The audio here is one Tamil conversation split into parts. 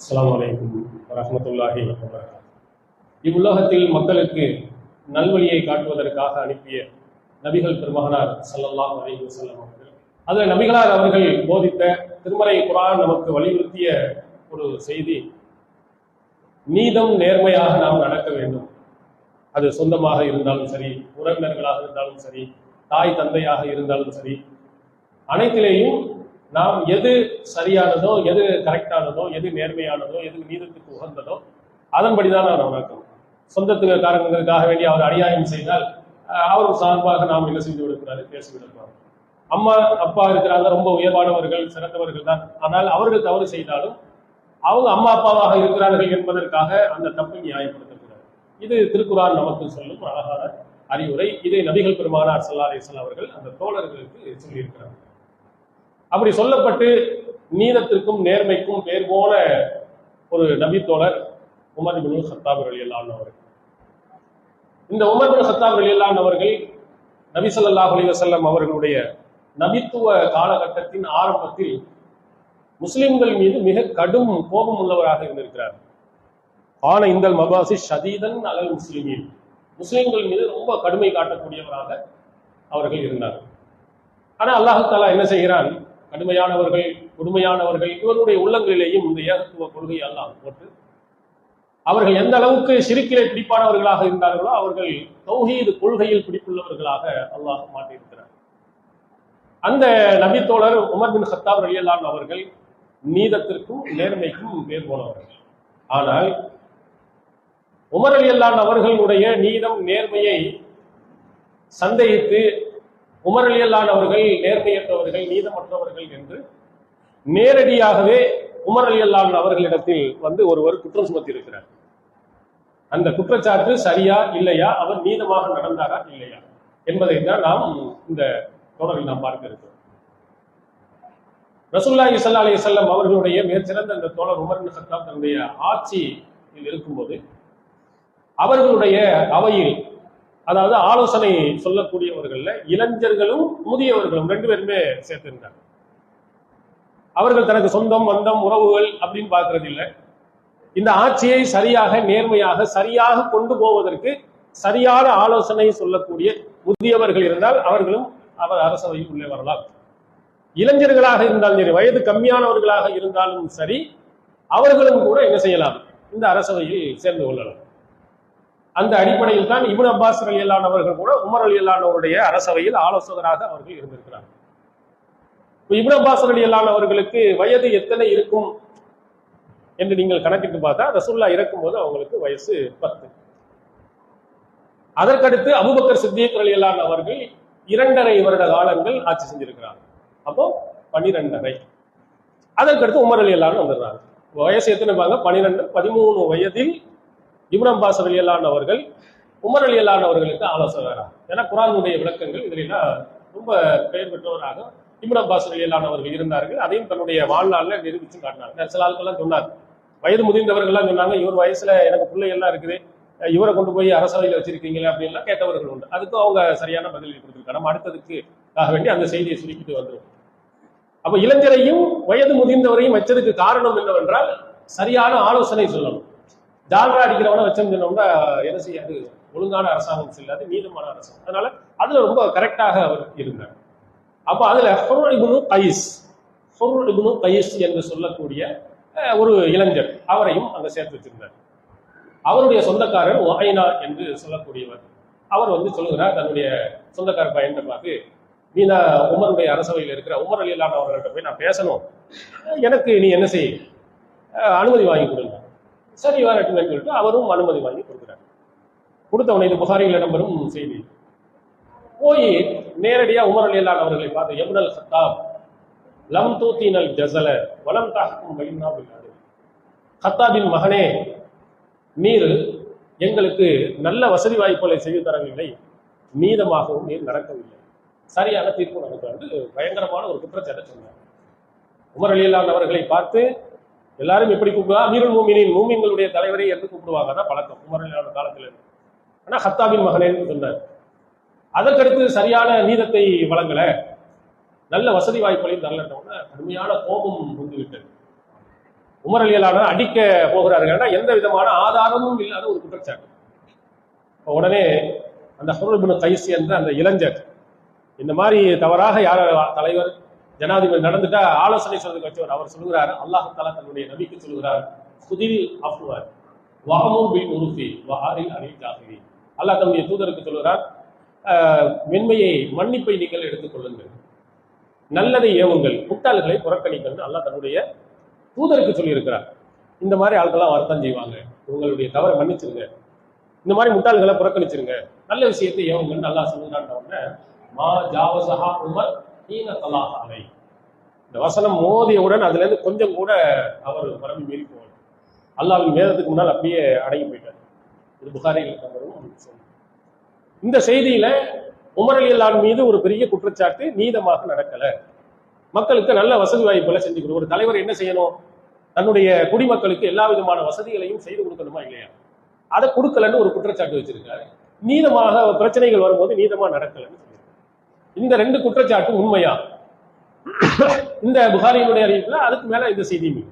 அஸ்லாம் அலைக்கும் வரமத்துல்லாஹி இவ்வுலகத்தில் மக்களுக்கு நல்வழியை காட்டுவதற்காக அனுப்பிய நபிகள் பெருமகனார் ஸல்லல்லாஹு அலைஹி வஸல்லம் அவர்கள். அதில் நபிகளார் அவர்கள் போதித்த திருமலை குரான் நமக்கு வலியுறுத்திய ஒரு செய்தி நீதம் நேர்மையாக நாம் நடக்க வேண்டும். அது சொந்தமாக இருந்தாலும் சரி உறவினர்களாக இருந்தாலும் சரி தாய் தந்தையாக இருந்தாலும் சரி அனைத்திலேயும் நாம் எது சரியானதோ எது கரெக்டானதோ எது நேர்மையானதோ எது நீதத்துக்கு உகந்ததோ அதன்படிதான் நான் நடக்கணும் சொந்தத்துக்கு காரணங்களுக்காக வேண்டி அவர் அநியாயம் செய்தால் அவர் சார்பாக நாம் என்ன செய்து விடக்கூடாது பேசி விடக்கூடாது அம்மா அப்பா இருக்கிறாங்க ரொம்ப உயர்வானவர்கள் சிறந்தவர்கள் தான். ஆனால் அவர்கள் தவறு செய்தாலும் அவங்க அம்மா அப்பாவாக இருக்கிறார்கள் என்பதற்காக அந்த தப்பை நியாயப்படுத்தக்கூடாது இது திருக்குறான் நமக்கு சொல்லும் அழகான அறிவுரை. இதை நபிகள் பெருமானார் சல்லா அலைஹி அவர்கள் அந்த தோழர்களுக்கு சொல்லியிருக்கிறார். அப்படி சொல்லப்பட்டு நீதத்திற்கும் நேர்மைக்கும் பேர் போன ஒரு நபித்தோழர் உமர் பின் சத்தாப் ரலியல்லாஹு அவர்கள். இந்த உமர் பின் சத்தாப் ரலியல்லாஹு அவர்கள் நபி ஸல்லல்லாஹு அலைஹி அவர்களுடைய நபித்துவ காலகட்டத்தின் ஆரம்பத்தில் முஸ்லிம்கள் மீது மிக கடும் கோபம் உள்ளவராக இருந்திருக்கிறார். ஆன இந்த மபாசி ஷதீதன் அலல் முஸ்லிமின். முஸ்லிம்கள் மீது ரொம்ப கடுமை காட்டக்கூடியவராக அவர்கள் இருந்தார். ஆனா அல்லாஹு தாலா என்ன செய்கிறான்? கடுமையானவர்கள் கொடுமையானவர்கள் இவருடைய உள்ளங்களிலேயும் இந்த ஏகத்துவ கொள்கை எல்லாம் போட்டு அவர்கள் எந்த அளவுக்கு சிறுக்கிலே பிடிப்பானவர்களாக இருந்தார்களோ அவர்கள் தௌஹீது கொள்கையில் பிடிப்புள்ளவர்களாக அல்லாஹ் மாற்றியிருக்கிறார். அந்த நபித்தோழர் உமர் பின் ஹத்தாப் ரலியல்லாஹு அவர்கள் நீதத்திற்கும் நேர்மைக்கும் பேர் போனவர்கள். ஆனால் உமர் அலியல்லான் அவர்களுடைய நீதம் நேர்மையை சந்தேகித்து உமரலியல்லான் அவர்கள் நேர்மையற்றவர்கள் நீதமற்றவர்கள் என்று நேரடியாகவே உமர் அலியல்லான் அவர்களிடத்தில் வந்து ஒருவர் குற்றம் சுமத்தியிருக்கிறார். அந்த குற்றச்சாட்டு சரியா இல்லையா? அவர் நீதமாக நடந்தாரா இல்லையா? என்பதை தான் நாம் இந்த தொடரில் நாம் பார்க்க இருக்கிறோம். ரசூல்லாஹி இசல்லா அலி வஸல்லம் அவர்களுடைய மிகச்சிறந்த இந்த தோழர் உமர் பின் தன்னுடைய ஆட்சியில் இருக்கும்போது அவர்களுடைய அவையில் அதாவது ஆலோசனை சொல்லக்கூடியவர்கள்ல இளைஞர்களும் முதியவர்களும் ரெண்டு பேருமே சேர்த்திருந்தாங்க. அவர்கள் தனக்கு சொந்தம் வந்தம் உறவுகள் அப்படின்னு பார்க்கறது இல்லை. இந்த ஆட்சியை சரியாக நேர்மையாக சரியாக கொண்டு போவதற்கு சரியான ஆலோசனை சொல்லக்கூடிய முதியவர்கள் இருந்தால் அவர்களும் அவர் அரசவையில் உள்ளே வரலாம். இளைஞர்களாக இருந்தாலும் சரி வயது கம்மியானவர்களாக இருந்தாலும் சரி அவர்களும் கூட என்ன செய்யலாம்? இந்த அரசவையில் சேர்ந்து கொள்ளலாம். அந்த அடிப்படையில் தான் இபுன் அப்பாஸ் அலி அவர்கள் கூட உமர் அலி அல்லானவருடைய அரசவையில் ஆலோசகராக அவர்கள் இருந்திருக்கிறார் இபுன் அப்பாஸ் அலி அவர்களுக்கு வயது எத்தனை இருக்கும் என்று நீங்கள் கணக்கிட்டு பார்த்தா ரசுல்லா இறக்கும்போது அவங்களுக்கு வயசு பத்து. அதற்கடுத்து அபுபக்கர் சித்திக் அலி அவர்கள் இரண்டரை வருட காலங்கள் ஆட்சி செஞ்சிருக்கிறாங்க அப்போ பனிரெண்டரை. அதற்கடுத்து உமர் அலி அல்லான்னு வந்துடுறாங்க வயசு எத்தனை பாங்க பனிரெண்டு பதிமூணு வயதில் இப்ரம் அப்பாஸ் அலி அவர்கள் உமர் அலி அவர்களுக்கு ஆலோசகராக ஏன்னா குரானுடைய விளக்கங்கள் இதிலெல்லாம் ரொம்ப பெயர் பெற்றவராக இப்னு அப்பாஸ் அலி அவர்கள் இருந்தார்கள். அதையும் தன்னுடைய வாழ்நாளில் நிரூபிச்சு காட்டினாங்க. சில ஆட்கள்லாம் சொன்னார் வயது முதிர்ந்தவர்கள்லாம் சொன்னாங்க இவர் வயசுல எனக்கு பிள்ளை எல்லாம் இருக்குது இவரை கொண்டு போய் அரசவையில் வச்சிருக்கீங்களே அப்படின்லாம் கேட்டவர்கள் உண்டு. அதுக்கும் அவங்க சரியான பதில் கொடுத்துருக்காங்க. நம்ம அடுத்ததுக்காக வேண்டி அந்த செய்தியை சுருக்கிட்டு வந்துடும் அப்ப இளைஞரையும் வயது முதிர்ந்தவரையும் வச்சதுக்கு காரணம் என்னவென்றால் சரியான ஆலோசனை சொல்லணும். ஜால்ரா அடிக்கிறவனை வச்சிருந்தோம்னா என்ன செய்யாது? ஒழுங்கான அரசாங்கம் செல்லாது நீதமான அரசாங்கம். அதனால அதுல ரொம்ப கரெக்டாக அவர் இருந்தார். அப்ப அதுல ஹுர் இப்னு கைஸ் ஹுர் கைஸ் என்று சொல்லக்கூடிய ஒரு இளைஞர் அவரையும் அங்க சேர்த்து வச்சிருந்தார். அவருடைய சொந்தக்காரர் ஒஹைனா என்று சொல்லக்கூடியவர். அவர் வந்து சொல்லுகிறார் தன்னுடைய சொந்தக்கார பையனை பார்த்து நீ நான் உமருடைய அரசவையில் இருக்கிற உமர் அலி அவர்கள்ட்ட போய் நான் பேசணும். எனக்கு நீ என்ன செய்? அனுமதி வாங்கி கொடுங்க. சரி வரட்டும் சொல்லிட்டு அவரும் அனுமதி வாங்கி கொடுக்குறாரு. கொடுத்தவனை இது புகாரியில் இடம்பெறும் செய்தி. போய் நேரடியா உமர் அலி அவர்களை பார்த்து எம்னல் ஹத்தாப் லம் தூத்தினல் ஜசல வலம் தாக்கும் வைனா பில்லாது. ஹத்தாபின் மகனே நீர் எங்களுக்கு நல்ல வசதி வாய்ப்புகளை செய்து தரவில்லை. நீதமாகவும் நீர் நடக்கவில்லை. சரியான தீர்ப்பு நமக்கு வந்து பயங்கரமான ஒரு குற்றச்சாட்டை சொன்னார். உமர் அலி அவர்களை பார்த்து எல்லாரும் எப்படி கூப்பிடுவா? அமீருல் மூமினின் மூமின்களுடைய தலைவரை என்று கூப்பிடுவாங்க. தான் பழக்கம். உமர் அலி காலத்துல. ஆனா ஹத்தாபின் மகனேன்னு சொன்னார். அதற்கடுத்து சரியான நீதத்தை வழங்கல. நல்ல வசதி வாய்ப்புகளையும் தரலன்னொன்னே கடுமையான கோபம் வந்துவிட்டது. உமர் அலியலாளர் அடிக்க போகிறார்கள். ஏன்னா எந்த விதமான ஆதாரமும் இல்லாத ஒரு குற்றச்சாட்டு. இப்போ உடனே அந்த ஹருபின் கைஸ் என்ற அந்த இளைஞர் இந்த மாதிரி தவறாக யார் தலைவர் ஜனாதிபதி நடந்துட்டா ஆலோசனை சொல்றதுக்கு வச்சவர் அவர் சொல்லுகிறார் அல்லாஹ் தலா தன்னுடைய நபிக்கு சொல்லுகிறார் குதில் அஃப்வர் வாமும் பில் உருஃபி வாரில் அனில் ஜாகிரி அல்லாஹ் தன்னுடைய தூதருக்கு சொல்லுகிறார் மென்மையை மன்னிப்பை நீங்கள் எடுத்துக்கொள்ளுங்கள் நல்லதை ஏவுங்கள் முட்டாள்களை புறக்கணிங்கள். அல்லாஹ் தன்னுடைய தூதருக்கு சொல்லியிருக்கிறார். இந்த மாதிரி ஆட்கள்லாம் வருத்தம் செய்வாங்க. உங்களுடைய தவறை மன்னிச்சிருங்க. இந்த மாதிரி முட்டாள்களை புறக்கணிச்சிருங்க. நல்ல விஷயத்தை ஏவுங்கன்னு நல்லா சொல்லுகிறான்ற உடனே மா ஜாவசஹா உமர் ஹீன தலாஹ் அலை. இந்த வசனம் மோதியவுடன் அதுலேருந்து கொஞ்சம் கூட அவர் மரபு மீறி போவார் அல்லாவின் வேதத்துக்கு முன்னால் அப்படியே அடங்கி போயிட்டார். இது புகாரியில் இருக்கிறவரும் இந்த செய்தியில உமர் அலி அல்லான் மீது ஒரு பெரிய குற்றச்சாட்டு நீதமாக நடக்கல. மக்களுக்கு நல்ல வசதி வாய்ப்புகளை செஞ்சு கொடுக்கும் ஒரு தலைவர் என்ன செய்யணும்? தன்னுடைய குடிமக்களுக்கு எல்லா விதமான வசதிகளையும் செய்து கொடுக்கணுமா இல்லையா? அதை கொடுக்கலன்னு ஒரு குற்றச்சாட்டு வச்சிருக்காரு. நீதமாக பிரச்சனைகள் வரும்போது நீதமா நடக்கலன்னு இந்த ரெண்டு குற்றச்சாட்டு உண்மையா? இந்த புகாரியினுடைய அறிவிப்புல அதுக்கு மேல இந்த செய்தி மீது.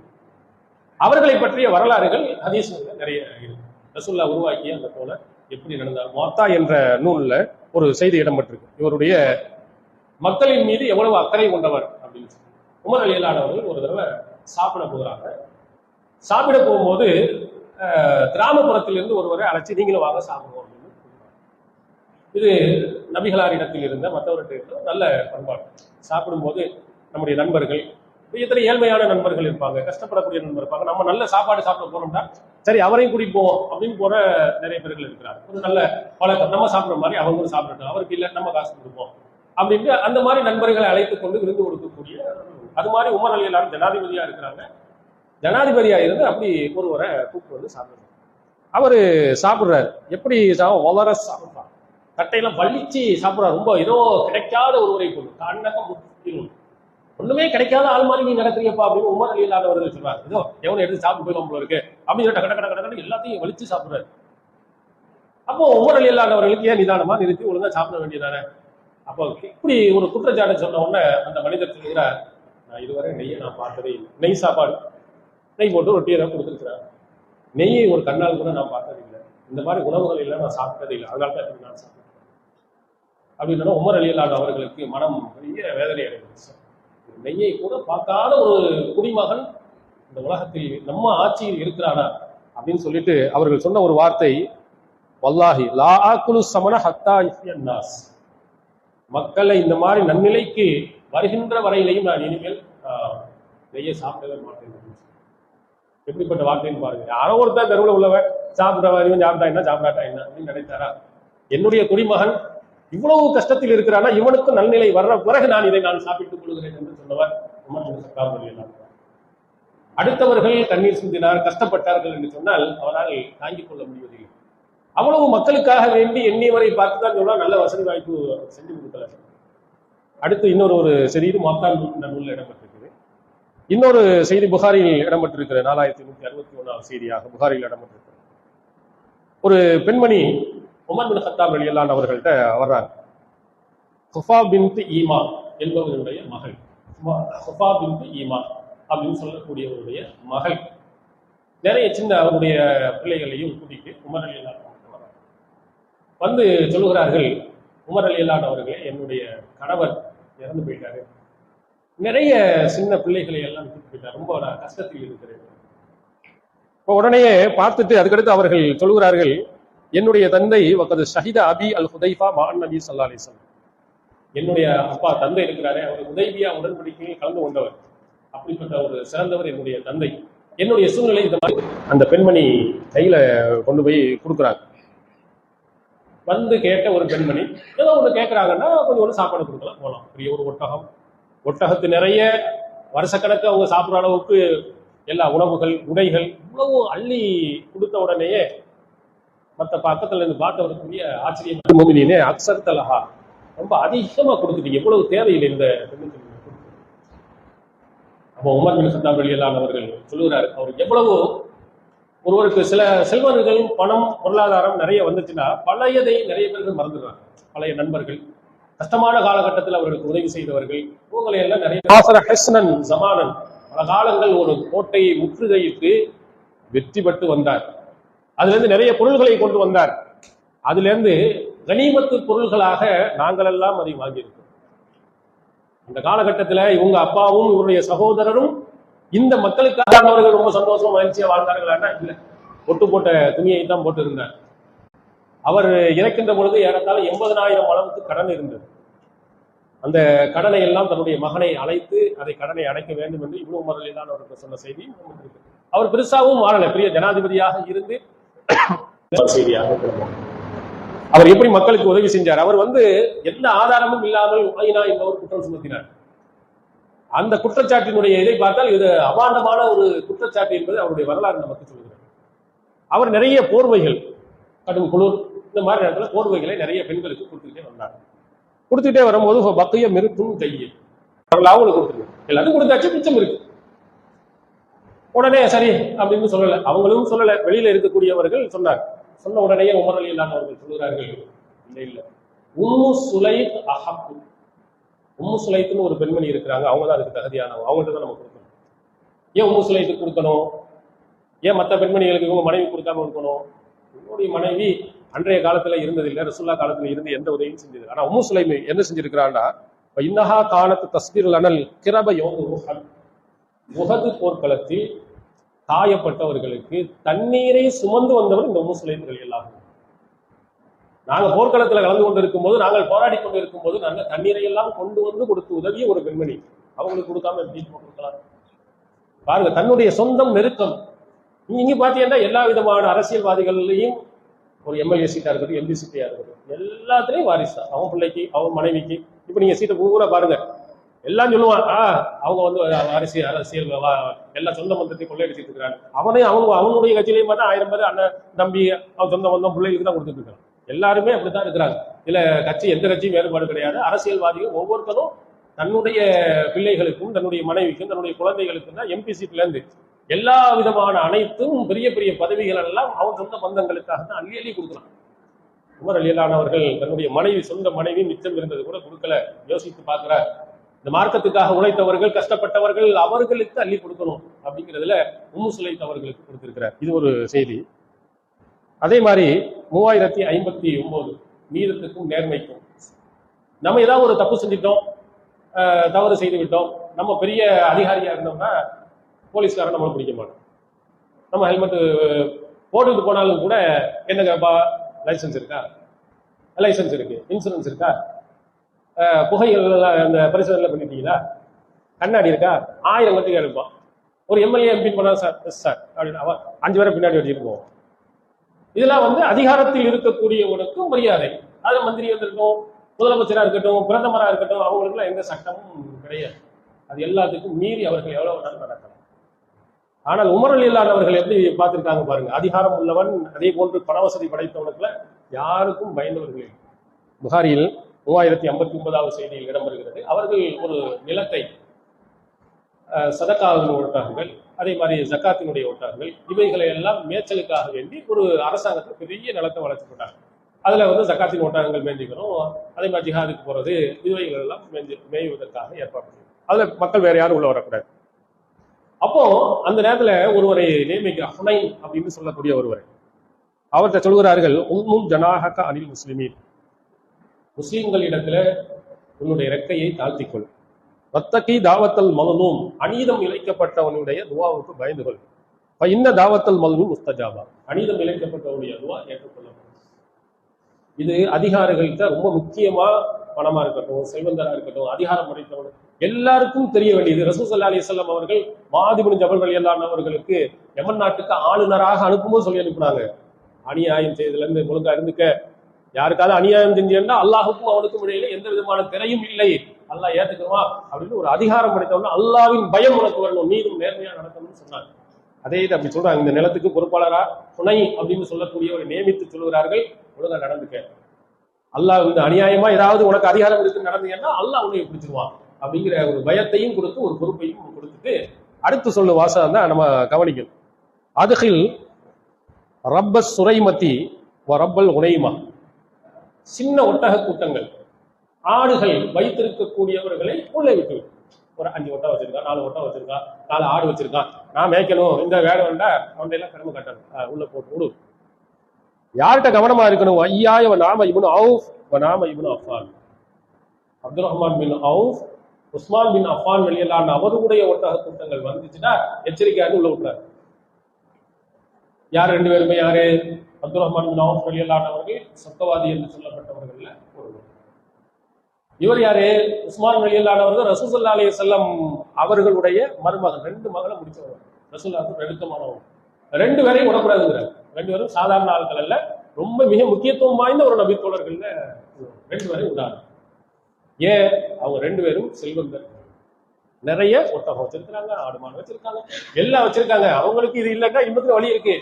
அவர்களை பற்றிய வரலாறுகள் ஹதீஸ்ல நிறைய இருக்கு. ரசுல்லா உருவாக்கிய அந்த போல எப்படி நடந்தார் மொத்தா என்ற நூல்ல ஒரு செய்தி இடம்பெற்றிருக்கு. இவருடைய மக்களின் மீது எவ்வளவு அக்கறை கொண்டவர் அப்படின்னு சொல்லி. உமர் அலியலானவர்கள் ஒரு தடவை சாப்பிட போகிறாங்க சாப்பிட போகும்போது கிராமப்புறத்திலிருந்து ஒருவரை அழைச்சி நீங்களும் வாங்க சாப்பிடுவோம் இது நபிகளாரிடத்தில் இருந்த மற்றவர்கிட்ட இருந்த நல்ல பண்பாடு. சாப்பிடும்போது நம்முடைய நண்பர்கள் எத்தனை ஏழ்மையான நண்பர்கள் இருப்பாங்க கஷ்டப்படக்கூடிய நண்பர் இருப்பாங்க. நம்ம நல்ல சாப்பாடு சாப்பிட போனோம்னா சரி அவரையும் குடிப்போம் அப்படின்னு போற நிறைய பேர்கள் இருக்கிறார் ஒரு நல்ல பழக்கம். நம்ம சாப்பிடுற மாதிரி அவங்களும் சாப்பிடட்டும். அவருக்கு இல்லை நம்ம காசு கொடுப்போம் அப்படின்ட்டு அந்த மாதிரி நண்பர்களை அழைத்துக் கொண்டு விருந்து கொடுக்கக்கூடிய அது மாதிரி உமர் அலி எல்லாரும் ஜனாதிபதியா இருக்கிறாங்க. ஜனாதிபதியா இருந்து அப்படி ஒருவரை கூப்பிட்டு வந்து சாப்பிடுறாரு. அவரு சாப்பிடுறாரு. எப்படி சா- வளர சாப்பிடுறாரு. தட்டையெல்லாம் வலிச்சு சாப்பிட்றாரு. ரொம்ப ஏதோ கிடைக்காத ஒருவரை பொருள் கண்ணகம் முற்றிலும் ஒண்ணுமே கிடைக்காத ஆள் மாதிரி நீ நடக்கிறீப்பா அப்படின்னு உமர் அலி இல்லாதவர்கள் சொல்றாரு. ஏதோ எவனை எடுத்து சாப்பிட்டு போய் நம்மள இருக்கு அப்படின்னு கட கட டக்கு எல்லாத்தையும் வலிச்சு சாப்பிடுறாரு. அப்போ உமர் அலி இல்லாதவர்களுக்கு ஏன் நிதானமா நிறுத்தி ஒழுங்கா சாப்பிட வேண்டியதானே? அப்போ இப்படி ஒரு குற்றச்சாட்டை சொன்ன உடனே அந்த மனிதர் சொல்கிறார் நான் இதுவரை நெய்யை நான் பார்த்ததே இல்லை. நெய் சாப்பாடு. நெய் போட்டு ரொட்டியை தான் கொடுத்துருக்குறேன் நெய்யை ஒரு கண்ணால் கூட நான் பார்த்தது இல்லை இந்த மாதிரி உணவுகள் இல்லை நான் சாப்பிட்டதே இல்லை. அதனால தான் நான் சாப்பிட்டேன். அப்படின்னா உமர் அலியல்லான் அவர்களுக்கு மனம் பெரிய வேதனை அடைந்துச்சு நெய்யை கூட பார்க்காத ஒரு குடிமகன் இந்த உலகத்தில் நம்ம ஆட்சியில் இருக்கிறானா அப்படின்னு சொல்லிட்டு அவர்கள் சொன்ன ஒரு வார்த்தை வல்லாஹி லா ஆக்குலு சமன ஹத்தா நாஸ் மக்களை இந்த மாதிரி நன்னிலைக்கு வருகின்ற வரையிலையும் நான் இனிமேல் நெய்யை சாப்பிடவே மாட்டேன் எப்படிப்பட்ட வார்த்தைன்னு பாருங்க. யாரோ ஒருத்தர் தெருவில் உள்ளவன் சாப்பிட்றவன் சாப்பிட்டா என்ன சாப்பிடாட்டா என்ன அப்படின்னு நினைத்தாரா? என்னுடைய குடிமகன் இவ்வளவு கஷ்டத்தில் இருக்கிறானா? இவனுக்கு நல்நிலை வர்ற பிறகு நான் இதை நான் சாப்பிட்டுக் கொள்கிறேன் என்று சொன்னவர் அடுத்தவர்கள் கண்ணீர் சிந்தினார் கஷ்டப்பட்டார்கள் என்று சொன்னால் அவரால் தாங்கிக் கொள்ள முடிவதில்லை. அவ்வளவு மக்களுக்காக வேண்டி எண்ணியவரை பார்த்து தான் சொன்னா நல்ல வசதி வாய்ப்பு செஞ்சு கொடுக்கல. அடுத்து இன்னொரு ஒரு செய்தி மாத்தான் நூலில் இடம்பெற்றிருக்குது இன்னொரு செய்தி புகாரில் இடம்பெற்றிருக்கிற நாலாயிரத்தி நூத்தி அறுபத்தி ஒன்றாவது செய்தியாக புகாரில் இடம்பெற்றிருக்கிறது. ஒரு பெண்மணி உமர் பின் ஹத்தாப் ரலியல்லாஹு அவர்கள்ட்ட வர்றாங்க. ஹுஃபா பின்த் ஈமா என்பவருடைய மகள். ஹுஃபா பின்த் ஈமா அப்படின்னு சொல்லக்கூடியவருடைய மகள். நிறைய சின்ன அவருடைய பிள்ளைகளையும் கூட்டிட்டு உமர் அலி அல்லாஹ் வர்றாங்க. வந்து சொல்லுகிறார்கள் உமர் அலி அவர்களே என்னுடைய கணவர் இறந்து போயிட்டாரு. நிறைய சின்ன பிள்ளைகளை எல்லாம் கூட்டிட்டு போயிட்டார். ரொம்ப கஷ்டத்தில் இருக்கிறேன். இப்போ உடனே பார்த்துட்டு அதுக்கடுத்து அவர்கள் சொல்லுகிறார்கள் என்னுடைய தந்தை வக்கது ஷஹித அபி அல் ஹுதைஃபா மான் நபி சல்லா அலிஸ்லாம் என்னுடைய அப்பா தந்தை இருக்கிறாரே. அவர் உதவியா உடன்படிக்கையில் கலந்து கொண்டவர். அப்படிப்பட்ட ஒரு சிறந்தவர் என்னுடைய தந்தை. என்னுடைய சூழ்நிலை இந்த மாதிரி. அந்த பெண்மணி கையில கொண்டு போய் கொடுக்குறாங்க. வந்து கேட்ட ஒரு பெண்மணி ஏதோ ஒன்று கேட்குறாங்கன்னா கொஞ்சம் ஒன்று சாப்பாடு கொடுக்கலாம் போகலாம் பெரிய ஒரு ஒட்டகம். ஒட்டகத்து நிறைய வருஷக்கணக்கு அவங்க சாப்பிட்ற அளவுக்கு எல்லா உணவுகள் உடைகள் இவ்வளவு அள்ளி கொடுத்த உடனேயே மற்ற பக்கத்துல இருந்து பார்த்தவருக்குரிய ஆச்சரியம் மோமினினே அக்சர் தலஹா ரொம்ப அதிகமா கொடுத்துட்டீங்க எவ்வளவு தேவையில்லை இந்த. அப்போ உமர் பின் சத்தாப் அலியல்லான் அவர்கள் சொல்லுகிறார் அவர் எவ்வளவு ஒருவருக்கு சில செல்வர்கள் பணம் பொருளாதாரம் நிறைய வந்துச்சுன்னா பழையதை நிறைய பேர்கள் மறந்துடுறாங்க. பழைய நண்பர்கள் கஷ்டமான காலகட்டத்தில் அவர்களுக்கு உதவி செய்தவர்கள் இவங்களை எல்லாம் நிறைய ஆசர ஹெஸ்னன். ஜமானன் பல காலங்கள் ஒரு கோட்டையை முற்றுகையிட்டு வெற்றி பெற்று வந்தார். அதுல இருந்து நிறைய பொருள்களை கொண்டு வந்தார். அதுல இருந்து கனிமத்து பொருள்களாக நாங்கள் எல்லாம் அதை வாங்கியிருக்கோம் அந்த காலகட்டத்துல இவங்க அப்பாவும் இவருடைய சகோதரரும் இந்த மக்களுக்காக அவர்கள் ரொம்ப சந்தோஷமா மகிழ்ச்சியா வாழ்ந்தார்களா இல்ல. ஒட்டு போட்ட துணியை தான் போட்டு இருந்தார் அவர் இறக்கின்ற பொழுது ஏறத்தாழ எண்பதனாயிரம் அளவுக்கு கடன் இருந்தது. அந்த கடனை எல்லாம் தன்னுடைய மகனை அழைத்து அதை கடனை அடைக்க வேண்டும் என்று இவ்வளவு முறையில் தான் அவருக்கு சொன்ன செய்தி. அவர் பெருசாகவும் மாறல. பெரிய ஜனாதிபதியாக இருந்து செய்தியாக அவர் எப்படி மக்களுக்கு உதவி செஞ்சார்? அவர் வந்து எந்த ஆதாரமும் இல்லாமல் ஐநா என்பவர் குற்றம் சுமத்தினார். அந்த குற்றச்சாட்டினுடைய இதை பார்த்தால் இது அபாண்டமான ஒரு குற்றச்சாட்டு என்பது அவருடைய வரலாறு நமக்கு சொல்கிறார் அவர் நிறைய போர்வைகள் கடும் குளிர் இந்த மாதிரி நேரத்தில் போர்வைகளை நிறைய பெண்களுக்கு கொடுத்துக்கிட்டே வந்தார். கொடுத்துட்டே வரும்போது பக்கைய மிருத்தும் கையை அவர்கள் அவங்களுக்கு கொடுத்துருங்க எல்லாரும் கொடுத்தாச்சு மிச்சம் இருக்கு. உடனே சரி அப்படின்னு சொல்லல. அவங்களும் சொல்லல. வெளியில இருக்கக்கூடியவர்கள் சொன்னார் சொன்ன உடனே உமர் அலி அவர்கள் சொல்கிறார்கள் இல்லை இல்ல. உம்மு சுலைத் அஹப்பு. உம்மு சுலைத்துன்னு ஒரு பெண்மணி இருக்கிறாங்க. அவங்க தான் அதுக்கு தகுதியானவங்க. அவங்கள்ட்ட தான் நம்ம கொடுக்கணும். ஏன் உம்மு சுலைத்துக்கு கொடுக்கணும்? ஏன் மற்ற பெண்மணிகளுக்கு இவங்க மனைவி கொடுக்காம இருக்கணும்? உங்களுடைய மனைவி அன்றைய காலத்துல இருந்ததில்லை. ரசுல்லா காலத்துல இருந்து எந்த உதவியும் செஞ்சது ஆனா உம்மு சுலைமை என்ன செஞ்சிருக்கிறான்னா இன்னஹா காலத்து தஸ்பீர் அனல் கிரப யோக உஹத் போர்க்களத்தில் காயப்பட்டவர்களுக்கு தண்ணீரை சுமந்து வந்தவர் இந்த உம்மு எல்லாரும். நாங்க போர்க்களத்தில் கலந்து கொண்டிருக்கும் போது நாங்கள் போராடி கொண்டு இருக்கும் போது நாங்கள் தண்ணீரை எல்லாம் கொண்டு வந்து கொடுத்து உதவிய ஒரு பெண்மணி. அவங்களுக்கு கொடுக்காம எப்படி கொடுக்கலாம்? பாருங்க தன்னுடைய சொந்தம் நெருக்கம். நீங்க இங்க பாத்தீங்கன்னா எல்லா விதமான அரசியல்வாதிகள்லையும் ஒரு எம்எல்ஏ சீட்டா இருக்கட்டும் எம்பி சீட்டா இருக்கட்டும் எல்லாத்துலயும் வாரிசா. அவன் பிள்ளைக்கு அவன் மனைவிக்கு. இப்ப நீங்க சீட்டை பூரா பாருங்க. எல்லாம் சொல்லுவான் அவங்க வந்து அரசியல் அரசியல் வா- எல்லா சொந்த பந்தத்தையும் கொள்ளையடிச்சிட்டு இருக்கிறாங்க அவனே அவங்க அவனுடைய கட்சியிலையும் பார்த்தா ஆயிரம் பேர் அண்ணன் தம்பி அவன் சொந்த பந்தம் பிள்ளைகளுக்கு தான் கொடுத்துட்டு இருக்கான். எல்லாருமே அப்படித்தான் இருக்கிறாங்க. இதுல கட்சி எந்த கட்சியும் வேறுபாடு கிடையாது. அரசியல்வாதிகள் ஒவ்வொருத்தரும் தன்னுடைய பிள்ளைகளுக்கும் தன்னுடைய மனைவிக்கும் தன்னுடைய குழந்தைகளுக்கும் தான் எம்பி சீட்ல இருந்து எல்லா விதமான அனைத்தும் பெரிய பெரிய பதவிகள் எல்லாம் அவன் சொந்த பந்தங்களுக்காக தான் அள்ளி அள்ளி கொடுக்கலாம் உமர் அலியலானவர்கள் தன்னுடைய மனைவி சொந்த மனைவி மிச்சம் இருந்தது கூட கொடுக்கல. யோசித்து பார்க்கிறார். இந்த மார்க்கத்துக்காக உழைத்தவர்கள் கஷ்டப்பட்டவர்கள் அவர்களுக்கு அள்ளி கொடுக்கணும் அப்படிங்கிறதுல உம்மு சுலைத் அவர்களுக்கு கொடுத்திருக்கிறார். இது ஒரு செய்தி. அதே மாதிரி மூவாயிரத்தி ஐம்பத்தி ஒன்பது நீதத்துக்கும் நேர்மைக்கும் நம்ம ஏதாவது ஒரு தப்பு செஞ்சிட்டோம் தவறு செய்து விட்டோம் நம்ம பெரிய அதிகாரியா இருந்தோம்னா போலீஸ்காரன் நம்மளை பிடிக்க மாட்டோம் நம்ம ஹெல்மெட் போட்டுட்டு போனாலும் கூட என்னங்கப்பா லைசன்ஸ் இருக்கா? லைசன்ஸ் இருக்கு இன்சூரன்ஸ் இருக்கா? புகைகள் எல்லாம் அந்த பரிசோதனை பண்ணிட்டீங்களா? கண்ணாடி இருக்கா? ஆயிரம் கட்டுக்கு இருப்பான் ஒரு எம்எல்ஏ எம்பி பண்ணா சார் எஸ் சார் அப்படின்னு அவன் அஞ்சு பேரை பின்னாடி வச்சுட்டு போவோம் இதெல்லாம் வந்து அதிகாரத்தில் இருக்கக்கூடியவனுக்கும் மரியாதை. அது மந்திரி இருக்கட்டும் முதலமைச்சராக இருக்கட்டும் பிரதமராக இருக்கட்டும் அவங்களுக்குலாம் எந்த சட்டமும் கிடையாது. அது எல்லாத்துக்கும் மீறி அவர்கள் எவ்வளவு நாள் நடக்கலாம். ஆனால் உமரல் இல்லாதவர்கள் எப்படி பார்த்துருக்காங்க பாருங்க. அதிகாரம் உள்ளவன் அதே போன்று பணவசதி படைத்தவனுக்குள்ள படைத்தவனுக்குல யாருக்கும் பயந்தவர்கள் புகாரியில் மூவாயிரத்தி ஐம்பத்தி ஒன்பதாவது செய்தியில் இடம்பெறுகிறது. அவர்கள் ஒரு நிலத்தை சதக்காவின் ஒட்டார்கள் அதே மாதிரி ஜக்காத்தினுடைய ஒட்டார்கள் இவைகளை எல்லாம் மேய்ச்சலுக்காக வேண்டி ஒரு அரசாங்கத்தில் பெரிய நிலத்தை வளர்த்து போட்டாங்க அதுல வந்து ஜக்காத்தின் ஒட்டகங்கள் மேய்ஞ்சிக்கிறோம். அதே மாதிரி ஜிஹாதுக்கு போகிறது இவைகள் எல்லாம் மேய்ஞ்சி மேய்வதற்காக ஏற்பாடு செய்யும் மக்கள் வேறு யாரும் உள்ள வரக்கூடாது. அப்போ அந்த நேரத்தில் ஒருவரை நியமிக்க ஹுனைன் அப்படின்னு சொல்லக்கூடிய ஒருவர் அவர்கிட்ட சொல்கிறார்கள் உம்மும் ஜனாஹக அனில் முஸ்லிமின். முஸ்லீம்களிடத்துல உன்னுடைய ரெக்கையை தாழ்த்திக்கொள். வத்தகி தாவத்தல் மலனும் அநீதம் இழைக்கப்பட்டவனுடைய துவாவுக்கு பயந்து கொள் இப்ப இந்த தாவத்தல் மலனும் முஸ்தஜாபா. அநீதம் இழைக்கப்பட்டவனுடைய துவா ஏற்றுக்கொள்ளப்படும். இது அதிகாரிகள்கிட்ட ரொம்ப முக்கியமா பணமா இருக்கட்டும் செல்வந்தரா இருக்கட்டும் அதிகாரம் படைத்தவன். எல்லாருக்கும் தெரிய வேண்டியது ரசூல் சல்லா அலிசல்லாம் அவர்கள் மாதிபுன் ஜபல் அலியல்லான் அவர்களுக்கு எமன் நாட்டுக்கு ஆளுநராக அனுப்பும்போது சொல்லி அனுப்புனாங்க. அநியாயம் செய்ததுல இருந்து ஒழுங்கா இருந்துக்க. யாருக்காவது அநியாயம் செஞ்சேன்னா அல்லாஹுக்கும் அவனுக்கும் இடையில எந்த விதமான திரையும் இல்லை. அல்லாஹ் ஏத்துக்குமா அப்படின்னு ஒரு அதிகாரம் படைத்தவன அல்லாவின் பயம் உனக்கு வரணும். நீரும் நேர்மையா நடக்கணும்னு சொன்னாங்க. அதே இது அப்படி சொல்றாங்க. இந்த நிலத்துக்கு பொறுப்பாளரா துணை அப்படின்னு சொல்லக்கூடிய ஒரு நியமித்து சொல்கிறார்கள் ஒழுங்கா நடந்துக்க. அல்லாஹ் இந்த அநியாயமா ஏதாவது உனக்கு அதிகாரம் இருக்கு நடந்தீங்கன்னா அல்லாஹ் உன்னை பிடிச்சிருவான் அப்படிங்கிற ஒரு பயத்தையும் கொடுத்து ஒரு பொறுப்பையும் கொடுத்துட்டு அடுத்து சொல்லு வாசகம் தான் நம்ம கவனிக்கணும். அதுகில் ரப்ப சுரைமதி ரப்பல் உனையுமா சின்ன ஒட்டக கூட்டங்கள். ஆடுகள் வைத்திருக்கக்கூடியவர்களை உள்ளே விட்டு ஒரு அஞ்சு ஒட்டை வச்சிருக்கான் நாலு ஒட்டை வச்சிருக்கான் நாலு ஆடு வச்சிருக்கான் நான் மேய்க்கணும் இந்த வேலை வேண்டா அவன் கடமை கட்டணும். ஆ, உள்ள போட்டு விடு. யார்கிட்ட கவனமா இருக்கணும்? ஐயா இவன் நாம இவனு அவுஃப் இவன் நாம இவனு Affan. Abdul Rahman bin Awf Usman bin Affan வெளியெல்லாம் அவருடைய ஒட்டக கூட்டங்கள் வந்துச்சுன்னா எச்சரிக்கையாக உள்ள விட்டார் யார் ரெண்டு பேருமே யாரு? அப்துல் ரஹ்மான் பின் அவுஃப் வெளியல்லானவர்கள் என்று சொல்லப்பட்டவர்கள்ல ஒருவர். இவர் யாரு? உஸ்மான் வெளியல்லானவர்கள் ரசூசல்லா அலைஹி செல்லம் அவர்களுடைய மருமகன் ரெண்டு மகளை முடிச்சவர் ரசூல்லா நெருக்கமானவர். ரெண்டு பேரையும் விடக்கூடாதுங்கிறார். ரெண்டு பேரும் சாதாரண ஆட்கள் அல்ல ரொம்ப மிக முக்கியத்துவம் வாய்ந்த ஒரு நபி தோழர்கள்ல ரெண்டு பேரையும் விடாது. ஏன்? அவங்க ரெண்டு பேரும் செல்வந்தர். நிறைய ஒட்டகம் வச்சிருக்கிறாங்க ஆடு மாடு வச்சிருக்காங்க எல்லாம் வச்சிருக்காங்க. அவங்களுக்கு இது இல்லைன்னா இன்னத்துக்கு வழி இருக்கு.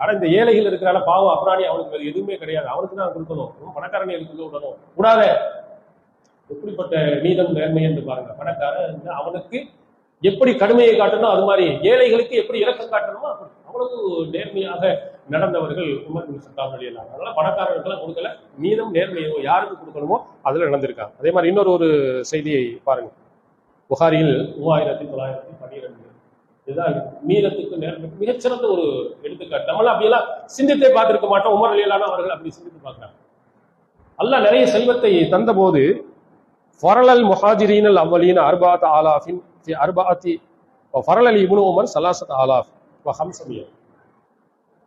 ஆனா இந்த ஏழைகள் இருக்கிறால பாவம் அப்புறாணி அவனுக்கு வேறு எதுவுமே கிடையாது. அவனுக்கு தான் கொடுக்கணும். பணக்காரனை இருக்கு விடணும். கூடாத எப்படிப்பட்ட நீதம் நேர்மை என்று பாருங்க. பணக்காரன் அவனுக்கு எப்படி கடுமையை காட்டணும் அது மாதிரி ஏழைகளுக்கு எப்படி இறக்கம் காட்டணுமோ அப்படி. அவ்வளவு நேர்மையாக நடந்தவர்கள் உமர் பின் சத்தாப் அலியல்லாம் அதனால பணக்காரர்களுக்கெல்லாம் கொடுக்கல. நீதம் நேர்மையோ யாருக்கு கொடுக்கணுமோ அதுல நடந்திருக்காங்க அதே மாதிரி இன்னொரு ஒரு செய்தியை பாருங்க. புகாரியில் மூவாயிரத்தி தொள்ளாயிரத்தி பன்னிரெண்டு இதுதான் மீனத்துக்கு நேரம் மிகச்சிறந்த ஒரு எடுத்துக்காட்டு. நம்மளாம் அப்படியெல்லாம் சிந்தித்தே பார்த்துருக்க மாட்டோம். உமர் அலியலான அவர்கள் அப்படி சிந்தித்து பார்க்குறாங்க. அல்லாஹ் நிறைய செல்வத்தை தந்தபோது ஃபரலல் முஹாஜிரீனல் அவ்வலீன் அர்பாத் ஆலாஃபின் அர்பாத்தி ஃபரலல் இபுனு உமர் சலாசத் ஆலாஃப் வ ஹம்சமியா.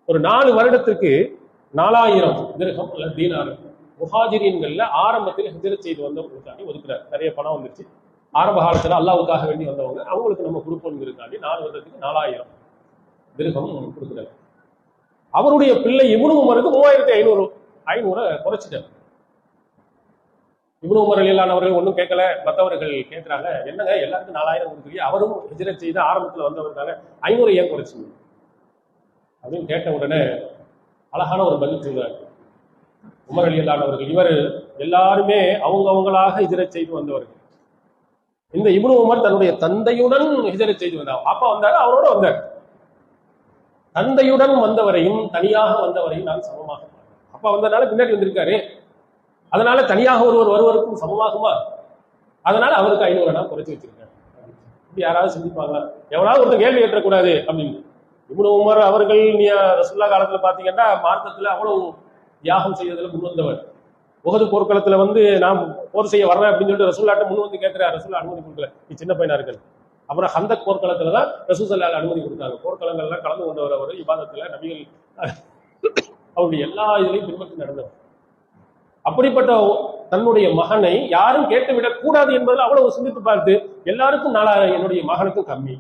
ஒரு நாலு வருடத்துக்கு நாலாயிரம் திரகம் அல்லது தீனார் முஹாஜிரீன்கள்ல ஆரம்பத்தில் ஹிஜரத் செய்து வந்தவங்களுக்காக ஒதுக்குறாரு. நிறைய பணம் வந்துருச்சு. ஆரம்ப காலத்துல அல்லாவுக்காக வேண்டி வந்தவங்க. அவங்களுக்கு நம்ம கொடுப்போங்கிறதுக்காண்டி நாலு வருடத்துக்கு நாலாயிரம் திருகம் கொடுக்குறாரு அவருடைய பிள்ளை இவ்வளவு உமருக்கு மூவாயிரத்தி ஐநூறு ஐநூறை குறைச்சிட்டார். இவ்வளவு உமர் அலிலானவர்கள் ஒன்றும் கேட்கல. மற்றவர்கள் கேட்குறாங்க என்னங்க எல்லாருக்கும் நாலாயிரம் கொடுக்குறீங்க? அவரும் ஹிஜரத் செய்து ஆரம்பத்தில் வந்தவர் ஐநூறு ஏன் குறைச்சிங்க? அப்படின்னு கேட்ட உடனே அழகான ஒரு பதில் சொல்றாரு. உமர் இல்லாதவர்கள் இவர் எல்லாருமே அவங்க அவங்களாக ஹிஜரத் செய்து வந்தவர்கள். இந்த இப்னு உமர் தன்னுடைய தந்தையுடன் ஹிஜரத் செய்து வந்தார். அப்பா வந்தாரு அவரோட வந்தார். தந்தையுடன் வந்தவரையும் தனியாக வந்தவரையும் நான் சமமாக அப்பா வந்ததுனால பின்னாடி வந்திருக்காரு. அதனால தனியாக ஒருவர் வருவருக்கும் சமமாகுமா? அதனால அவருக்கு ஐநூறு நான் குறைச்சி வச்சிருக்கேன். இப்படி யாராவது சிந்திப்பாங்களா? எவனாவது ஒருத்தர் கேள்வி ஏற்றக்கூடாது அப்படின்னு. இவ்வளவு உமர் அவர்கள் நீ ரசுல்லா காலத்துல பாத்தீங்கன்னா மார்க்கத்துல அவ்வளவு தியாகம் செய்யறதுல முன் வந்தவர் உகது போர்க்களத்துல வந்து நான் போர் செய்ய வரேன் அப்படின்னு சொல்லிட்டு ரசூல்லாட்ட முன் வந்து கேட்கிறார். ரசூல்லா அனுமதி கொடுக்கல. நீ சின்ன பையனா இருக்கு அப்புறம் ஹந்தக் போர்க்களத்துல தான் ரசூசல்லால் அனுமதி கொடுத்தாங்க. போர்க்களங்கள்லாம் கலந்து கொண்டவர் அவர் இபாதத்துல நபிகள் அவருடைய எல்லா இதுலையும் பின்பற்றி நடந்தவர். அப்படிப்பட்ட தன்னுடைய மகனை யாரும் கேட்டுவிடக் கூடாது என்பதில் அவ்வளவு சிந்தித்து பார்த்து எல்லாருக்கும் நாலாயிரம் என்னுடைய மகனுக்கும் கம்மி.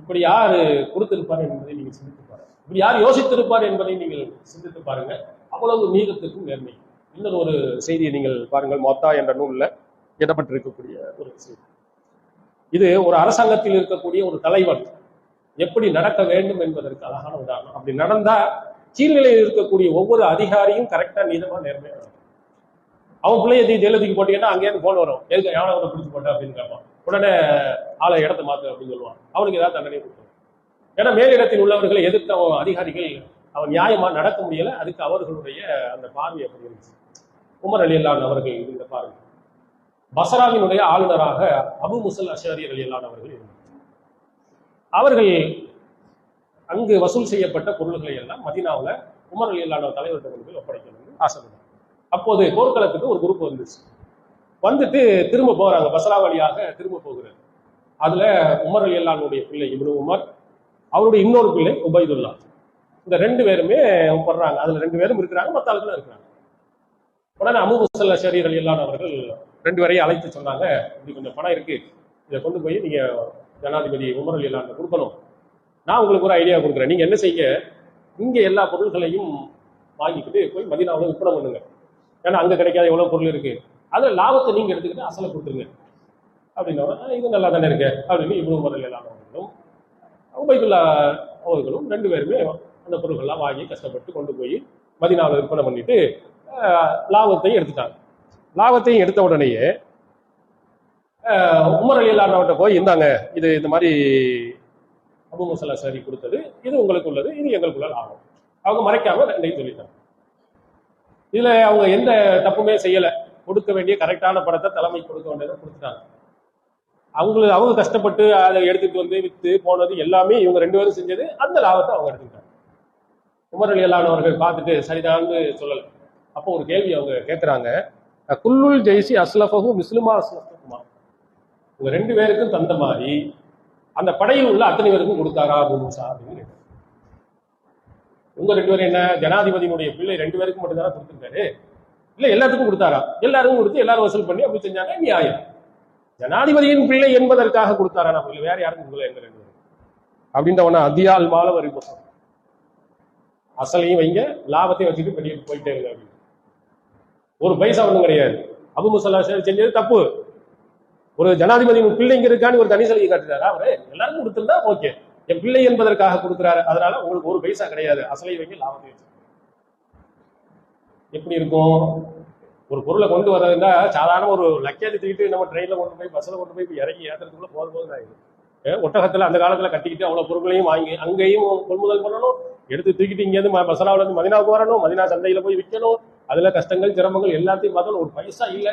இப்படி யார் கொடுத்திருப்பார் என்பதை நீங்கள் சிந்தித்து பாருங்க. இப்படி யார் யோசித்திருப்பார் என்பதை நீங்கள் சிந்தித்து பாருங்க. அவ்வளவு நீதத்துக்கும் நேர்மை. இன்னொரு ஒரு செய்தியை நீங்கள் பாருங்கள். மொத்தா என்ற நூல்ல இடப்பட்டிருக்கக்கூடிய ஒரு செய்தி. இது ஒரு அரசாங்கத்தில் இருக்கக்கூடிய ஒரு தலைவன் எப்படி நடக்க வேண்டும் என்பதற்கு அழகான உதாரணம். அப்படி நடந்தா கீழ்நிலையில் இருக்கக்கூடிய ஒவ்வொரு அதிகாரியும் கரெக்டா நீதமா நேர்மையா நடக்கும். அவன் பிள்ளைய தீ போட்டீங்கன்னா அங்கேயிருந்து போன் வரும். எதுக்கு யானை அவனை பிடிச்சி போட்ட அப்படின்னு கேட்பான். உடனே ஆளை இடத்த மாத்து அப்படின்னு சொல்லுவான். அவனுக்கு ஏதாவது தண்டனை கொடுக்கும் ஏன்னா மேலிடத்தில் உள்ளவர்களை எதிர்த்த அவன் அதிகாரிகள் அவன் நியாயமா நடக்க முடியல. அதுக்கு அவர்களுடைய அந்த பார்வை அப்படி இருந்துச்சு. உமர் அலி அல்லான் அவர்கள் இந்த பார்வை பசராவினுடைய ஆளுநராக அபு முசல் அஷாரி அலி அல்லான் அவர்கள் இருந்தார். அவர்கள் அங்கு வசூல் செய்யப்பட்ட பொருள்களை எல்லாம் மதினாவில் உமர் அலி அல்லான தலைவர்கிட்ட கொண்டு போய் ஒப்படைக்கணும்னு ஆசைப்பட்டாங்க அப்போது போர்க்களத்துக்கு ஒரு குரூப் வந்துச்சு. வந்துட்டு திரும்ப போகிறாங்க பசரா வழியாக திரும்ப போகிறார். அதுல உமர் அலி அல்லானுடைய பிள்ளை இப்னு உமர் அவருடைய இன்னொரு பிள்ளை உபைதுல்லா. இந்த ரெண்டு பேருமே படுறாங்க அதுல ரெண்டு பேரும் இருக்கிறாங்க மற்ற ஆளுகளும் இருக்கிறாங்க. உடனே அமு முசல்ல ஷரீர் அல்லான் அவர்கள் ரெண்டு பேரையும் அழைத்து சொன்னாங்க. இப்படி கொஞ்சம் பணம் இருக்கு. இதை கொண்டு போய் நீங்க ஜனாதிபதி உமர் அலி அல்லான் கொடுக்கணும். நான் உங்களுக்கு ஒரு ஐடியா கொடுக்குறேன். நீங்க என்ன செய்ய இங்க எல்லா பொருள்களையும் வாங்கிக்கிட்டு போய் மதினாவில் விற்பனை பண்ணுங்க. ஏன்னா அங்க கிடைக்காத எவ்வளவு பொருள் இருக்கு. அதுல லாபத்தை நீங்க எடுத்துக்கிட்டு அசலை கொடுத்துருங்க. அப்படின்னா இது நல்லா தானே இருக்கு. அப்படின்னு இவ்வளவு முறையில் அலி அல்லான் அவர்களும் உபைதுல்லா அவர்களும் ரெண்டு பேருமே அந்த பொருட்கள்லாம் வாங்கி கஷ்டப்பட்டு கொண்டு போய் மதினாவில் விற்பனை பண்ணிட்டு லாபத்தையும் எடுத்துட்டாங்க. லாபத்தையும் எடுத்த உடனேயே உமர் அலி போய் இந்தாங்க இது இந்த மாதிரி அபு முசல்லா சரி கொடுத்தது இது உங்களுக்கு உள்ளது இது எங்களுக்குள்ள லாபம். அவங்க மறைக்காம ரெண்டையும் சொல்லிட்டாங்க. இதுல அவங்க எந்த தப்புமே செய்யலை. கொடுக்க வேண்டிய கரெக்டான படத்தை தலைமை கொடுக்க வேண்டியதை கொடுத்துட்டாங்க. அவங்களுக்கு அவங்க கஷ்டப்பட்டு அதை எடுத்துட்டு வந்து வித்து போனது எல்லாமே இவங்க ரெண்டு பேரும் செஞ்சது அந்த லாபத்தை அவங்க எடுத்துக்கிட்டாங்க. உமர் அலி அல்லானவர்கள் பார்த்துட்டு சரிதான்னு சொல்லலை. அப்போ ஒரு கேள்வி அவங்க கேட்குறாங்க குல்லுல் ஜெய்சி அஸ்லஃபஹு மிஸ்லுமா அஸ்லஃபுமா உங்க ரெண்டு பேருக்கும் தந்த மாதிரி. அந்த படையில் உள்ள அத்தனை பேருக்கும் கொடுத்தாரா அபு மூசா அப்படின்னு உங்க ரெண்டு பேரும் என்ன? ஜனாதிபதியினுடைய பிள்ளை ரெண்டு பேருக்கும் மட்டும்தானே கொடுத்துருக்காரு? இல்ல எல்லாத்துக்கும் கொடுத்தாரா? எல்லாருக்கும் கொடுத்து எல்லாரும் வசூல் பண்ணி அப்படி செஞ்சாங்க நியாயம் ஜனாதிபதியின் பிள்ளை என்பதற்காக கொடுத்தாரா? நான் இல்லை வேற யாரும் கொடுக்கல எங்க ரெண்டு பேரும். அப்படின்ற உடனே அதியால் மால வரி போட்டோம் அசலையும் வைங்க லாபத்தையும் வச்சுட்டு வெளியே போயிட்டே இருங்க ஒரு பைசா ஒன்றும் கிடையாது. அபு முசல்லா செஞ்சது தப்பு. ஒரு ஜனாதிபதியின் பிள்ளைங்க இருக்கான்னு ஒரு தனி சலுகை காட்டுறாரா அவரு? எல்லாருக்கும் கொடுத்துருந்தா ஓகே. என் பிள்ளை என்பதற்காக கொடுக்குறாரு. அதனால உங்களுக்கு ஒரு பைசா கிடையாது. அசலை வைங்க லாபத்தை வச்சு. எப்படி இருக்கும்? ஒரு பொருளை கொண்டு வரதுன்னா சாதாரண ஒரு லக்கேஜ் தூக்கிட்டு நம்ம ட்ரெயினில் கொண்டு போய் பஸ்ஸில் கொண்டு போய் இறங்கி ஏற்றுறதுக்குள்ள போதும் போதும் ஆயிடும். ஒட்டகத்தில் அந்த காலத்தில் கட்டிக்கிட்டு அவ்வளோ பொருட்களையும் வாங்கி அங்கேயும் கொள்முதல் பண்ணணும். எடுத்து தூக்கிட்டு இங்கேருந்து இருந்து மதினாவுக்கு வரணும். மதினா சந்தையில் போய் விற்கணும் அதுல கஷ்டங்கள் சிரமங்கள் எல்லாத்தையும் பார்த்தாலும் ஒரு பைசா இல்லை.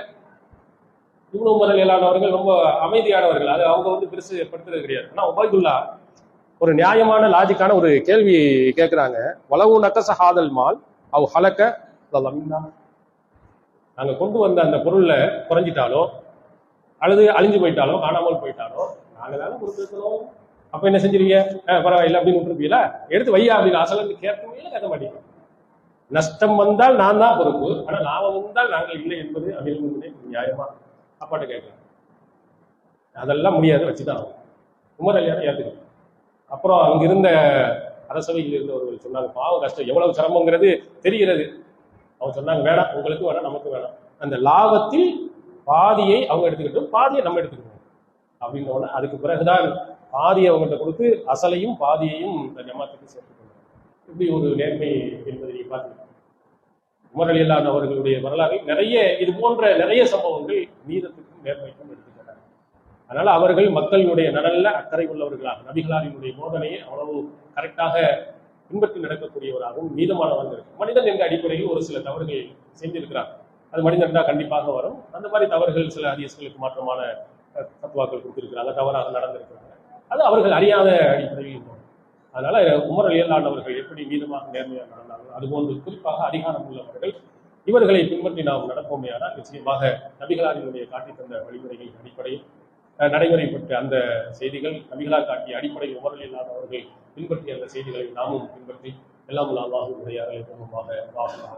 இவ்வளவு முதலியலானவர்கள் ரொம்ப அமைதியானவர்கள். அது அவங்க வந்து பெருசு படுத்துறது கிடையாது. ஆனா உபைதுல்லா ஒரு நியாயமான லாஜிக்கான ஒரு கேள்வி கேட்கிறாங்க வளவு நக்கச ஹாதல் மால் அவ் ஹலக்க லமின்னா நாங்க கொண்டு வந்த அந்த பொருள்ல குறைஞ்சிட்டாலோ அல்லது அழிஞ்சு போயிட்டாலோ காணாமல் போயிட்டாலோ நாங்க தானே கொடுத்துருக்கணும் அப்ப என்ன செஞ்சிருவீங்க? பரவாயில்ல அப்படின்னு விட்டுருப்பீங்களா? எடுத்து வையா அப்படின்னு அசலன்னு கேட்கவே கேட்க மாட்டீங்க நஷ்டம் வந்தால் நான் தான் பொறுப்பு. ஆனால் லாபம் வந்தால் நாங்கள் இல்லை என்பது அமிர்தமுடைய நியாயமா அப்பாட்ட கேட்கலாம் அதெல்லாம் முடியாது வச்சுதான் ஆகும் உமர் அலியான ஏற்றுக்கணும் அப்புறம் அங்கிருந்த அரசவையில் இருந்தவர்கள் சொன்னாங்க பாவ கஷ்டம் எவ்வளவு சிரமங்கிறது தெரிகிறது. அவங்க சொன்னாங்க வேணாம் உங்களுக்கு வேணாம் நமக்கு வேணாம். அந்த லாபத்தில் பாதியை அவங்க எடுத்துக்கிட்டோம் பாதியை நம்ம எடுத்துக்கணும் அப்படின்ன உடனே அதுக்கு பிறகுதான் பாதியை அவங்கள்ட்ட கொடுத்து அசலையும் பாதியையும் இந்த ஜமாத்துக்கு சேர்த்துக்கணும் இப்படி ஒரு நேர்மை என்பதை நீ பார்த்து உமர் அவர்களுடைய வரலாறு நிறைய இது போன்ற நிறைய சம்பவங்கள் நீதத்துக்கும் நேர்மைக்கும் எடுத்துக்கிறாங்க அதனால் அவர்கள் மக்களினுடைய நலனில் அக்கறை உள்ளவர்களாக நபிகளாரினுடைய போதனையை அவ்வளவு கரெக்டாக பின்பற்றி நடக்கக்கூடியவராகவும் நீதமானவர்கள் இருக்கு மனிதன் என்ற அடிப்படையில் ஒரு சில தவறுகள் செஞ்சிருக்கிறார் அது மனிதன் தான் கண்டிப்பாக வரும். அந்த மாதிரி தவறுகள் சில அதிகங்களுக்கு மாற்றமான தத்துவாக்கள் கொடுத்திருக்கிறாங்க தவறாக நடந்திருக்கிறாங்க. அது அவர்கள் அறியாத அடிப்படையில் அதனால உமர் அலியல்லான் அவர்கள் எப்படி வீதமாக நேர்மையாக நடந்தார்கள் அதுபோன்று குறிப்பாக அதிகாரம் உள்ளவர்கள் இவர்களை பின்பற்றி நாம் நடப்போமேயானால் நிச்சயமாக நபிகளாரினுடைய காட்டி தந்த வழிமுறைகளின் அடிப்படையில் நடைமுறைப்பட்ட அந்த செய்திகள் நபிகளா காட்டிய அடிப்படையில் உமர் அலியல்லான் அவர்கள் பின்பற்றிய அந்த செய்திகளை நாமும் பின்பற்றி எல்லாம் அல்லாஹுடைய அருளை பூர்வமாக வாசலாக